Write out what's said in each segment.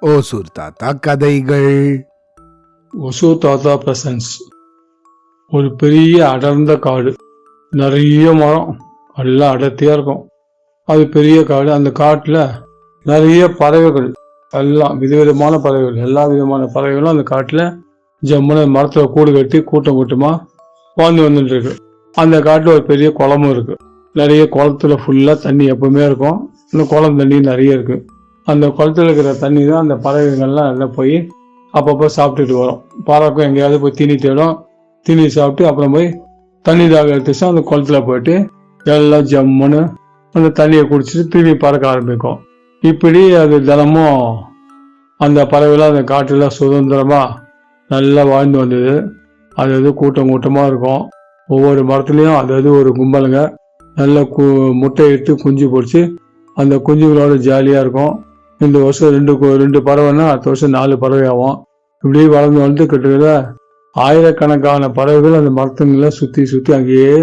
ஓசூர் தாத்தா கதைகள். ஒசு தாத்தா பிரசன்ஸ் ஒரு பெரிய அடர்ந்த காடு. நிறைய மரம். எல்லாம் அடர்த்தியா இருக்கும். அது பெரிய காடு. அந்த காட்டுல நிறைய பறவைகள். எல்லாம் விதவிதமான பறவைகள். எல்லா விதமான பறவைகளும் அந்த காட்டுல ஜம்முன மரத்துல கூடு கட்டி கூட்டம் கூட்டமா வாழ்ந்து வந்துட்டு இருக்கு. அந்த காட்டுல ஒரு பெரிய குளமும் இருக்கு. நிறைய குளத்துல ஃபுல்லாக தண்ணி எப்பவுமே இருக்கும். இந்த குளம் தண்ணி நிறைய இருக்குது அந்த குளத்துல இருக்கிற தண்ணி தான் அந்த பறவைகள்லாம் எல்லாம் போய் அப்பப்போ சாப்பிட்டுட்டு வரும். பறக்கும் எங்கேயாவது போய் தீனி தேடும். தீனி சாப்பிட்டு அப்புறம் போய் தண்ணி தாக எடுத்து அந்த குளத்துல போயிட்டு எல்லாம் ஜம்முன்னு அந்த தண்ணியை குடிச்சிட்டு திரும்பி பறக்க ஆரம்பிக்கும். இப்படி அது தினமும் அந்த பறவைலாம் அந்த காட்டில் சுதந்திரமாக நல்லா வாழ்ந்து வந்தது. அது அது கூட்டம் கூட்டமாக இருக்கும். ஒவ்வொரு மரத்துலேயும் அது அது ஒரு கும்பலுங்க. நல்ல கு முட்டையிட்டு குஞ்சு பொடிச்சு அந்த குஞ்சுகளோட ஜாலியாக இருக்கும். இந்த வருஷம் ரெண்டு ரெண்டு பறவைன்னா அடுத்த வருஷம் நாலு பறவை ஆகும் இப்படி வளர்ந்து வந்து கிட்டத்தட்ட ஆயிரக்கணக்கான பறவைகள் அந்த மரத்துங்களை சுற்றி சுற்றி அங்கேயே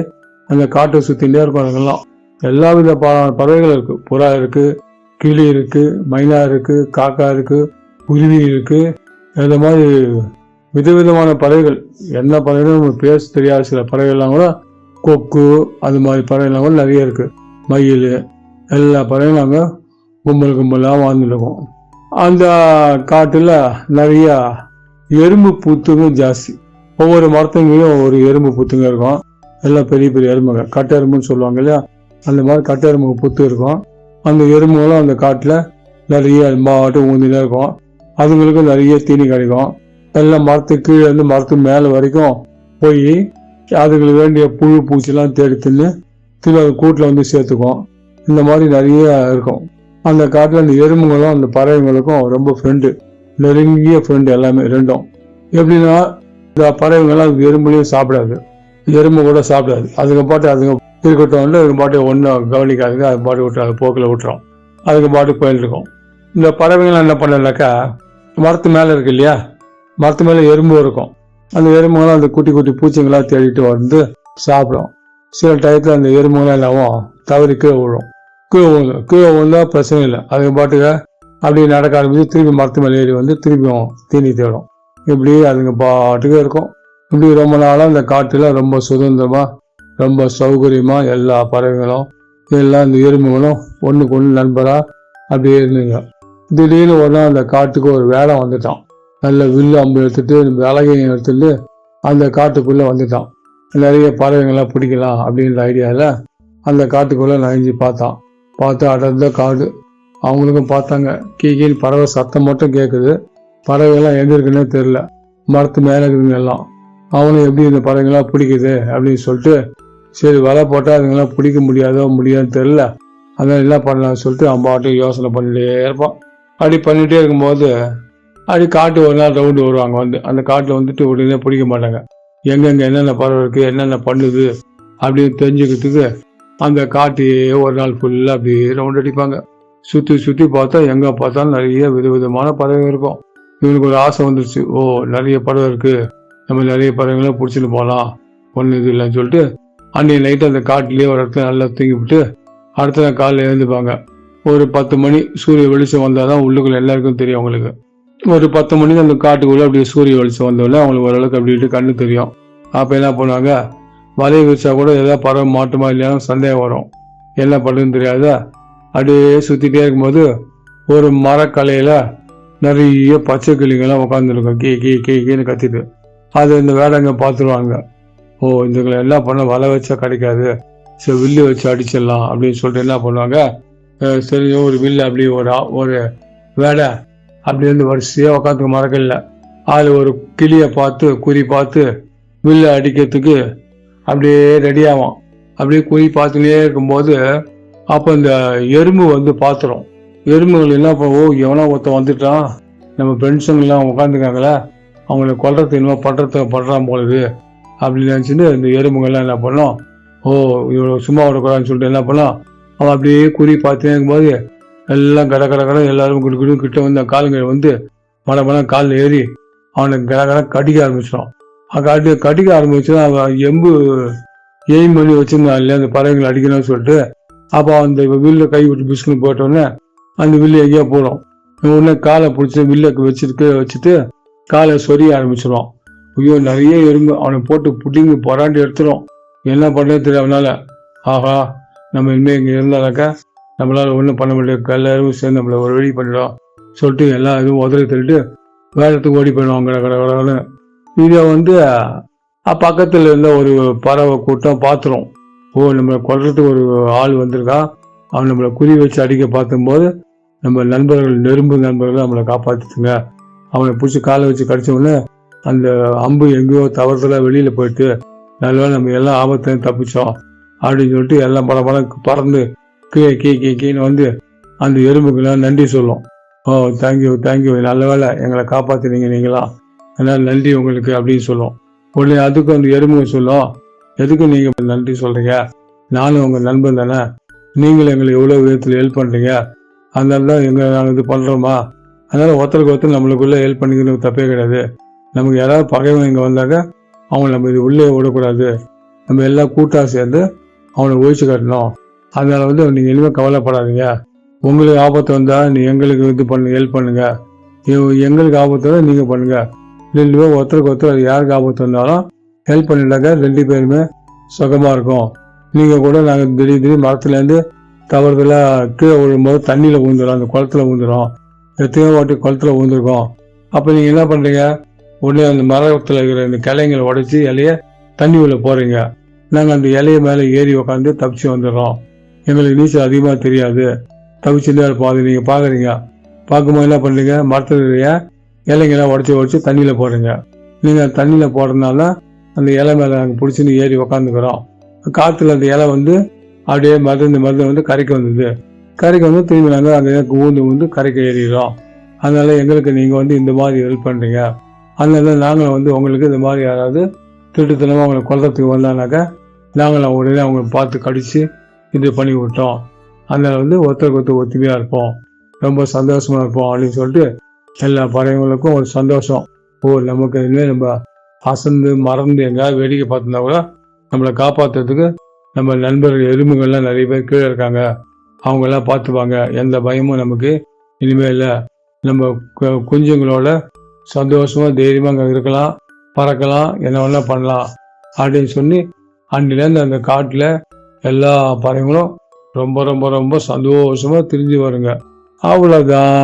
அந்த காட்டை சுத்திகிட்டே இருக்கும் அதுங்கெல்லாம் எல்லா வித பறவைகள் இருக்குது புறா இருக்குது கிளி இருக்குது மைனா இருக்குது காக்கா இருக்குது குருவி இருக்குது இந்த மாதிரி விதவிதமான பறவைகள். என்ன பறவைகளும் பேச தெரியாத. சில பறவைகள்லாம் கூட கொக்கு அது மாதிரி பறவைலாம் கூட நிறைய இருக்குது மயில் எல்லா பறவையும் நாங்கள் கும்பல் கும்பலாக வாழ்ந்துருக்கோம். அந்த காட்டில் நிறையா எறும்பு புத்துங்க ஜாஸ்தி. ஒவ்வொரு மரத்துங்களையும் ஒவ்வொரு எறும்பு புத்துங்க இருக்கும். எல்லாம் பெரிய பெரிய எறும்புங்க. கட்டெரும்புன்னு சொல்லுவாங்க இல்லையா? அந்த மாதிரி கட்டெரும்பு புத்து இருக்கும். அந்த எறும்புகளும் அந்த காட்டில் நிறைய மாவட்டம் ஊந்தினே இருக்கும். அதுங்களுக்கும் நிறைய தீனி கிடைக்கும். எல்லாம் மரத்துக்கு கீழே இருந்து மரத்து மேலே வரைக்கும் போய் அதுங்களுக்கு வேண்டிய புழு பூச்சிலாம் தேடி தின்னு திரும்ப அது கூட்டில் வந்து சேர்த்துக்கும் இந்த மாதிரி நிறைய இருக்கும். அந்த காட்டில் அந்த எறும்புகளும் அந்த பறவைங்களுக்கும் ரொம்ப ஃப்ரெண்டு நெருங்கிய ஃப்ரெண்டு எல்லாமே ரெண்டும். எப்படின்னா இந்த பறவைங்கள்லாம் எறும்புலையும் சாப்பிடாது. எறும்பு கூட சாப்பிடாது. அதுக்கு பாட்டு அதுங்க இருக்கட்டும் அதுக்கு பாட்டு ஒன்றும் கவனிக்காதுங்க. அது பாட்டு விட்டு போக்கில் விட்டுரும். அதுக்கு பாட்டு போயிட்டு இருக்கும். இந்த பறவைங்கள்லாம் என்ன பண்ணலாக்கா மரத்து மேலே இருக்கு இல்லையா? மரத்து மேலே எறும்பு இருக்கும். அந்த எறும்புகளும் அந்த குட்டி குட்டி பூச்சிங்களா தேடிட்டு வந்து சாப்பிடும். சில டயத்தில் அந்த எறும்புகளும் எல்லாமும் தவறி கீழே விழும். கீழே விழுந்து கீழே விழுந்தா பிரச்சனை இல்லை. அது பாட்டுக்க அப்படியே நடக்க ஆரம்பிச்சு திருப்பி மரத்து மேலே ஏறி வந்து திருப்பியும் தீனி தேடும். இப்படி அதுங்க பாட்டுக்கு இருக்கும். இப்படி ரொம்ப நாளாக இந்த காட்டில் ரொம்ப சுதந்திரமாக ரொம்ப சௌகரியமாக எல்லா பறவைகளும் எல்லா இந்த எறும்புகளும் ஒன்றுக்கு ஒன்று நண்பராக அப்படியே இருந்துங்க. திடீர்னு ஒரு நாள் அந்த காட்டுக்கு ஒரு வேலை வந்துட்டான். நல்ல வில்லு அம்பு எடுத்துட்டு விலகையும் எடுத்துட்டு அந்த காட்டுக்குள்ளே வந்துட்டான். நிறைய பறவைங்கள்லாம் பிடிக்கலாம் அப்படின்ற ஐடியாவில் அந்த காட்டுக்குள்ளே நனைஞ்சு பார்த்தான். பார்த்து அடர்ந்த காடு. அவங்களுக்கும் பார்த்தாங்க. கீழ் பறவை சத்தம் மட்டும் கேட்குது பறவைகள்லாம் எங்கே இருக்குன்னே தெரில மரத்து மேலே இருக்குதுங்க எல்லாம். அவனும் எப்படி இந்த பறவைங்களாம் பிடிக்குது அப்படின்னு சொல்லிட்டு சரி வலை போட்டால் அதுங்களாம் பிடிக்க முடியாதோ முடியாதுன்னு தெரில அதான் என்ன பண்ணலாம்னு சொல்லிட்டு அவன் யோசனை பண்ணிட்டே இருப்பான். அப்படி பண்ணிகிட்டே இருக்கும்போது அப்படி காட்டு ஒரு நாள் ரவுண்டு வருவாங்க வந்து. அந்த காட்டில் வந்துட்டு உடனே பிடிக்க மாட்டாங்க. எங்கெங்கே என்னென்ன பறவை இருக்குது என்னென்ன பண்ணுது அப்படின்னு தெரிஞ்சுக்கிறதுக்கு அந்த காட்டையே ஒரு நாள் ஃபுல்லாக அப்படியே ரவுண்ட் அடிப்பாங்க. சுற்றி சுற்றி பார்த்தா எங்கே பார்த்தாலும் நிறைய விதவிதமான பறவை இருக்கும். இவனுக்கு ஒரு ஆசை வந்துருச்சு. ஓ நிறைய பறவை இருக்குது நம்ம நிறைய பறவைகளை பிடிச்சிட்டு போகலாம் ஒன்றும் இது இல்லைன்னு சொல்லிட்டு அன்றைய நைட்டு அந்த காட்டிலேயே ஒரு இடத்துல நல்லா தூங்கிவிட்டு அடுத்த நாள் காலையில் எழுந்துப்பாங்க. ஒரு பத்து மணி சூரிய வெளிச்சம் வந்தால் தான் உள்ளுக்குள்ள எல்லாருக்கும் தெரியும் அவங்களுக்கு. ஒரு பத்து மணிக்கு அந்த காட்டுக்குள்ளே அப்படியே சூரிய வெளிச்சம் வந்தோடனே அவங்களுக்கு ஓரளவுக்கு அப்படி கண்ணு தெரியும். அப்போ என்ன பண்ணுவாங்க? வலையை விரிச்சா கூட ஏதாவது பறவை மாட்டுமா இல்லையான்னு சந்தேகம் வரும். என்ன பண்ணுன்னு தெரியாதா? அப்படியே சுற்றிட்டே இருக்கும்போது ஒரு மரக்கலையில் நிறைய பச்சை கிளிங்கெல்லாம் உட்காந்துருக்கும் கீ கீ கீ கீன்னு கத்திட்டு. அது இந்த வேடங்க பார்த்துருவாங்க. ஓ இதுங்களை என்ன பண்ண வலை வச்சா கிடைக்காது. சரி வில்லு வச்சு அடிச்சிடலாம் அப்படின்னு சொல்லிட்டு என்ன பண்ணுவாங்க? சரி ஒரு வில்லு அப்படி ஒரு ஒரு வேடை அப்படி இருந்து வரிசையாக உட்காந்துக்க மரக்கல்ல அதில் ஒரு கிளியை பார்த்து குறி பார்த்து வில்லு அடிக்கிறதுக்கு அப்படியே ரெடி ஆகும் அப்படியே குறி பார்த்துட்டே இருக்கும்போது அப்போ இந்த எறும்பு வந்து பார்த்துரும் எறும்புகள் என்ன பண்ண ஓ எவனோ ஒருத்தன் வந்துட்டான். நம்ம ஃப்ரெண்ட்ஸுங்கெல்லாம் உட்காந்துருக்காங்களே அவங்கள கொல்றது என்னமோ படுறத படுறான் போலது அப்படின்னு நினச்சிட்டு இந்த எறும்புகள்லாம் என்ன பண்ணோம் ஓ இவ்வளோ சும்மா விடக்கூடாதுன்னு சொல்லிட்டு என்ன பண்ணோம் அவன் அப்படியே குறி பார்த்துட்டே இருக்கும்போது எல்லாம் கட கட கட எல்லாரும் குடு குடு கிட்ட வந்து காலங்கள் வந்து மழை மழை காலில் ஏறி அவனுக்கு கட கட கடிக்க ஆரம்பிச்சிடும். கடி கடிக்க ஆரம்பிச்சு அவன் எம்பு எய்ம் பண்ணி வச்சிருந்தான் இல்லையா அந்த பறவைங்களை அடிக்கணும்னு சொல்லிட்டு. அப்போ அந்த வில்ல கை விட்டு பிஸ்கன் போட்டோன்னே அந்த வில்லு எங்கேயோ போடும். உடனே காலை பிடிச்சி வில்லுக்கு வச்சிருக்க வச்சுட்டு காலை சொரிய ஆரம்பிச்சிடும். ஐயோ நிறைய எறும்பு அவனை போட்டு புடிங்கி பொறாண்டி எடுத்துரும். என்ன பண்ணுறது தெரியும் ஆஹா நம்ம இனிமேல் இங்கே இருந்தாலாக்கா நம்மளால் ஒன்றும் பண்ண முடியாது எல்லாரும் சேர்ந்து நம்மளை ஒரு வழி பண்ணிடும் சொல்லிட்டு எல்லா இதுவும் உதறி தள்ளிட்டு வேற இடத்துக்கு ஓடி போயிடுவாங்க. கட கட இதை வந்து பக்கத்தில் இருந்த ஒரு பறவை கூட்டம் பார்த்துரும். ஓ நம்மளை கொல்றதுக்கு ஒரு ஆள் வந்திருக்கா? அவன் நம்மளை குறி வச்சு அடிக்க பார்த்தும்போது நம்ம நண்பர்கள் நெரும்பு நண்பர்கள் நம்மளை காப்பாற்றிட்டுங்க அவனை பிடிச்சி காலை வச்சு கடிச்சவொடனே அந்த அம்பு எங்கேயோ தவறுதலாக வெளியில் போயிட்டு நல்லவேளை நம்ம எல்லாம் ஆபத்தையும் தப்பிச்சோம் அப்படின்னு சொல்லிட்டு எல்லாம் பல பல பறந்து கீழே கீ கீ கீன்னு வந்து அந்த எறும்புக்கெல்லாம் நன்றி சொல்லும். ஓ தேங்க்யூ தேங்க்யூ நல்ல வேலை எங்களை காப்பாத்துனீங்க நீங்களா? அதனால் நன்றி உங்களுக்கு அப்படின்னு சொல்லும். உடனே அதுக்கு அந்த எறும்பு சொல்லும் எதுக்கு நீங்கள் நன்றி சொல்கிறீங்க நானும் உங்கள் நண்பன் தானே. நீங்களும் எங்களை எவ்வளோ விதத்தில் ஹெல்ப் பண்ணுறீங்க அதனால தான் எங்களை நாங்கள் இது பண்ணுறோமா அதனால் ஒருத்தருக்கு ஒருத்தர் நம்மளுக்குள்ளே ஹெல்ப் பண்ணிக்கிறது தப்பே கிடையாது. நமக்கு யாராவது பகைவன் இங்கே வந்தாக்க அவங்க நம்ம இது உள்ளே விடக்கூடாது. நம்ம எல்லாம் கூட்டாக சேர்ந்து அவனை ஒழிச்சு காட்டணும். அதனால் வந்து நீங்கள் இனிமேல் கவலைப்படாதீங்க. உங்களுக்கு ஆபத்து வந்தால் நீ எங்களுக்கு இது பண்ணு ஹெல்ப் பண்ணுங்கள் எங்களுக்கு ஆபத்து வந்தால் நீங்கள் பண்ணுங்கள் ரெண்டு பேரும் ஒருத்தருக்கு ஒருத்தர் அது யாருக்கு ஆபத்து வந்தாலும் ஹெல்ப் பண்ணிட்டாக்க ரெண்டு பேருமே சுகமாக இருக்கும். நீங்கள் கூட நாங்கள் திடீர் திடீர் மரத்துலேருந்து இருந்து கீழே விழும்போது தண்ணியில் விழுந்துடும் அந்த குளத்துல விழுந்துடும் எத்தனையோ வாட்டி குளத்துல விழுந்திருக்கோம். அப்போ நீங்கள் என்ன பண்ணுறீங்க உடனே அந்த மரத்தில் இருக்கிற இந்த கிளைங்களை உடைச்சி இலைய தண்ணி உள்ள போகிறீங்க நாங்கள் அந்த இலைய மேலே ஏறி உட்காந்து தப்பிச்சு வந்துடுறோம். எங்களுக்கு நீச்சல் அதிகமாக தெரியாது. தவிச்சுட்டே இருப்போம் நீங்கள் பார்க்குறீங்க பார்க்கும்போது என்ன பண்றீங்க மரத்துடைய இலைங்கெல்லாம் உடச்சி உடச்சி தண்ணியில் போடுறீங்க. நீங்கள் தண்ணியில் போடுறதுனால அந்த இலை மேலே நாங்கள் பிடிச்சின்னு ஏறி உக்காந்துக்கிறோம். காற்றுல அந்த இலை வந்து அப்படியே மருந்து மருந்து வந்து கரைக்கு வந்தது. கரைக்கு வந்து திரும்பி அந்த அங்கே ஊந்து ஊந்து கரைக்கு ஏறிடுறோம். அதனால் எங்களுக்கு நீங்கள் வந்து இந்த மாதிரி ஹெல்ப் பண்ணுறீங்க அதனால நாங்களும் வந்து உங்களுக்கு இந்த மாதிரி யாராவது திருட்டுத்தனமாக அவங்களை கொல்றதுக்கு வந்தானாக்கா நாங்களும் உடனே அவங்களை பார்த்து கடித்து இது பண்ணி விட்டோம் அதனால் வந்து ஒருத்தருக்கு ஒருத்தர் ஒத்துமையாக இருப்போம். ரொம்ப சந்தோஷமாக இருப்போம் அப்படின்னு சொல்லிட்டு எல்லா பறவைகளுக்கும் ஒரு சந்தோஷம். ஓ நமக்கு இனிமேல் நம்ம அசந்து மறந்து எங்கேயாவது வேடிக்கை பார்த்துருந்தா கூட நம்மளை காப்பாற்றுறதுக்கு நம்ம நண்பர்கள் எறும்புகள்லாம் நிறைய பேர் கீழே இருக்காங்க. அவங்கெல்லாம் பார்த்துப்பாங்க. எந்த பயமும் நமக்கு இனிமே இல்லை. நம்ம கு- குஞ்சுங்களோட சந்தோஷமாக தைரியமாக அங்கே இருக்கலாம் பறக்கலாம் என்ன வேணால் பண்ணலாம் அப்படின்னு சொல்லி அன்னிலேருந்து அந்த காட்டில் எல்லா பறவைகளும் ரொம்ப ரொம்ப ரொம்ப சந்தோஷமாக திரிஞ்சு வருங்க. அவ்வளோதான்